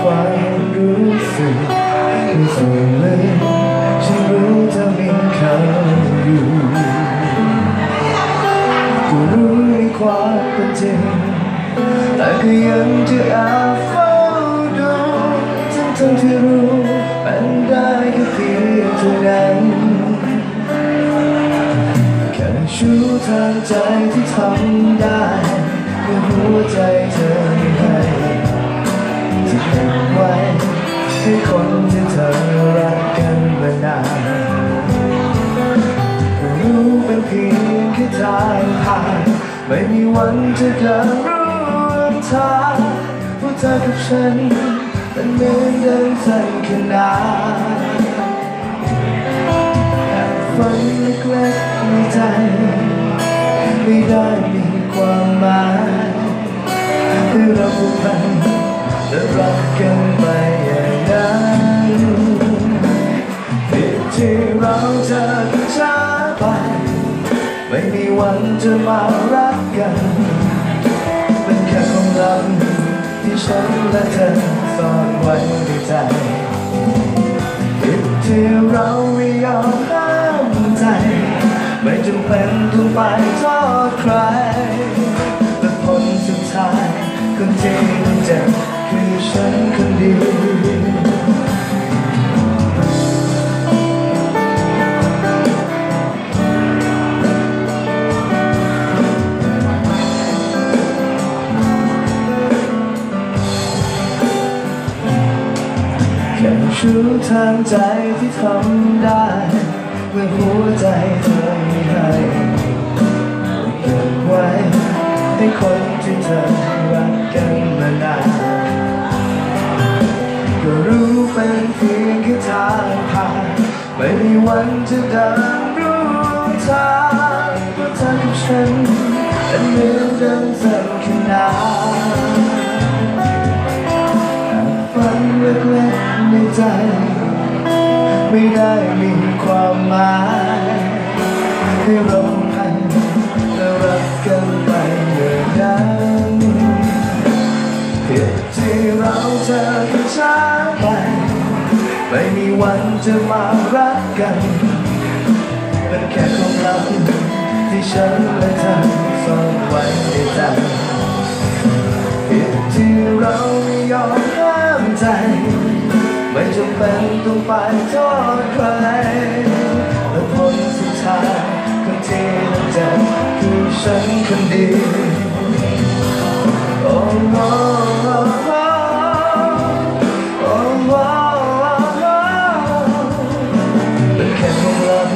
ความรู้สึกไม่ส่วนเลยฉันรู้เธอมีเขาอยู่ก็รู้ในความเป็นจริง แต่ก็ยังจะอบเฝ้าดูทั้งทั้งที่รู้เป็นได้แค่เพียงเท่านั้นแค่ชูทางใจที่ทำได้เพื่อหัวใจเธอให้ที่เก็บไว้ให้คนที่เธอรักกันมานานรู้เป็นเพียงแค่ทางผ่านไม่มีวันจะเกิด ทางเพราะเธอกับฉันเป็นเหมือนเดินเส้นขนานฝันเล็กๆในใจไม่ได้มีความหมายให้เราผูกและรักกันไปอย่างนั้นผิดที่เราเจอช้าไป ไม่มีวันจะมารักกัน ลำที่ฉันและเธอซ่อนไว้ในใจผิดที่เราไม่ยอมห้ามใจ ไม่จำเป็นต้องไปโทษใครและผลสุดท้ายคนที่ต้องเจ็บคือฉัน แค่ชูทางใจที่ทำได้ เมื่อหัวใจเธอม่ให้เก็บไว้ให้คนที่เธอรักกันมานานก็รู้เป็นเพียงแค่ทางผ่านไม่มีวันจะเดินร่วมทางเพราะเธอกับฉันเป็นเหมือนเดินเส้นขนานฝันเล็กๆ ใจ ไม่ได้มีความหมายให้เราพันและรักกันไปอย่างนั้นผิดที่เราเจอกันช้าไป ไม่มีวันจะมารักกันเป็นแค่ความลับที่ฉันและเธอซ่อนไว้ เป็นต้องไปโทษใครและผลสุดท้ายคนที่ต้องเจ็บคือฉันคนเดียวโอ้โหโอ้โหเป็นแค่ความลับ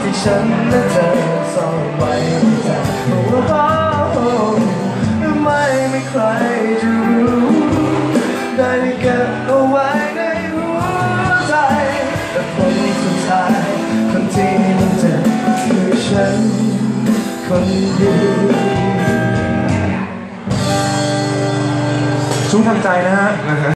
ที่ฉันและเธอซ่อนไว้ คนเดียวชูทางใจนะฮะ